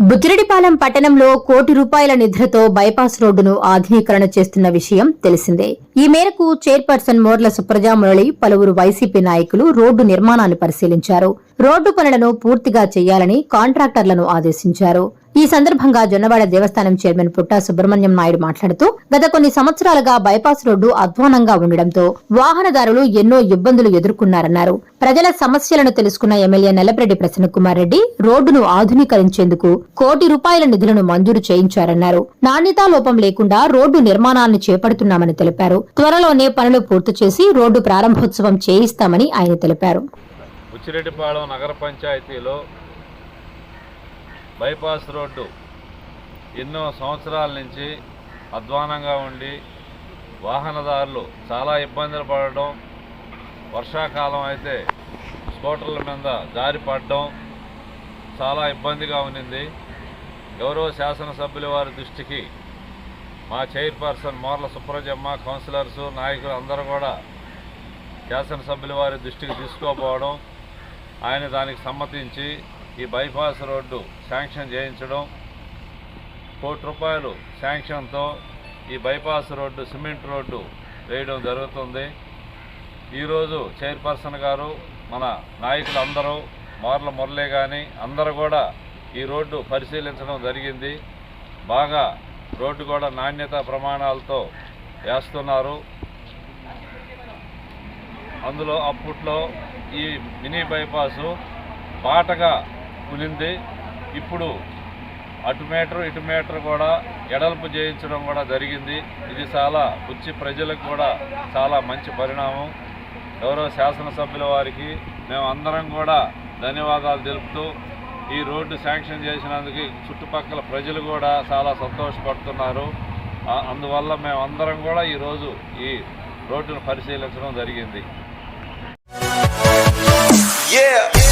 బుచ్చిరెడ్డిపాలెం పట్టణంలో కోటి రూపాయల నిధులతో బైపాస్ రోడ్డును ఆధునీకరణ చేస్తున్న విషయం తెలిసిందే. ఈ మేరకు చైర్పర్సన్ మోర్ల సుప్రజా మురళి పలువురు వైసీపీ నాయకులు రోడ్డు నిర్మాణాన్ని పరిశీలించారు. రోడ్డు పనులను పూర్తిగా చేయాలని కాంట్రాక్టర్లను ఆదేశించారు. ఈ సందర్భంగా జొన్నవాడ దేవస్థానం చైర్మన్ పుట్టా సుబ్రహ్మణ్యం నాయుడు మాట్లాడుతూ గత కొన్ని సంవత్సరాలుగా బైపాస్ రోడ్డు అధ్వానంగా ఉండడంతో వాహనదారులు ఎన్నో ఇబ్బందులు ఎదుర్కొన్నారన్నారు. ప్రజల సమస్యలను తెలుసుకున్న ఎమ్మెల్యే నల్లపరెడ్డి ప్రసన్నకుమార్ రెడ్డి రోడ్డును ఆధునీకరించేందుకు కోటి రూపాయల నిధులను మంజూరు చేయించారన్నారు. నాణ్యతా లోపం లేకుండా రోడ్డు నిర్మాణాన్ని చేపడుతున్నామని తెలిపారు. త్వరలోనే పనులు పూర్తి చేసి రోడ్డు ప్రారంభోత్సవం చేయిస్తామని ఆయన తెలిపారు. బుచ్చిరెడ్డిపాళెం నగర పంచాయతీలో బైపాస్ రోడ్డు ఎన్నో సంవత్సరాల నుంచి అధ్వానంగా ఉండి వాహనదారులు చాలా ఇబ్బందులు పడడం వర్షాకాలం అయితే స్కూటర్ల మీద జారి పడడం చాలా ఇబ్బందిగా ఉన్నింది. గౌరవ శాసనసభ్యుల వారి దృష్టికి మా చైర్పర్సన్ మోర్ల సుప్రజమ్మ కౌన్సిలర్స్ నాయకులు అందరూ కూడా శాసనసభ్యుల వారి దృష్టికి తీసుకోపోవడం ఆయన దానికి సమ్మతించి ఈ బైపాస్ రోడ్డు శాంక్షన్ చేయించడం కోటి రూపాయలు శాంక్షన్తో ఈ బైపాస్ రోడ్డు సిమెంట్ రోడ్డు వేయడం జరుగుతుంది. ఈరోజు చైర్పర్సన్ గారు మన నాయకులు అందరూ మార్ల మురళి కానీ అందరూ కూడా ఈ రోడ్డు పరిశీలించడం జరిగింది. బాగా రోడ్డు కూడా నాణ్యత ప్రమాణాలతో వేస్తున్నారు. అందులో అప్పట్లో ఈ మినీ బైపాసు బాటగా కులింది ఇప్పుడు అటు మీటర్ ఇటు మీటర్ కూడా ఎడల్పు చేయించడం కూడా జరిగింది. ఇది చాలా వచ్చి ప్రజలకు కూడా చాలా మంచి పరిణామం. గౌరవ శాసనసభ్యుల వారికి మేము అందరం కూడా ధన్యవాదాలు తెలుపుతూ ఈ రోడ్డు శాంక్షన్ చేసినందుకు చుట్టుపక్కల ప్రజలు కూడా చాలా సంతోషపడుతున్నారు. అందువల్ల మేమందరం కూడా ఈరోజు ఈ రోడ్డును పరిశీలించడం జరిగింది. Yeah.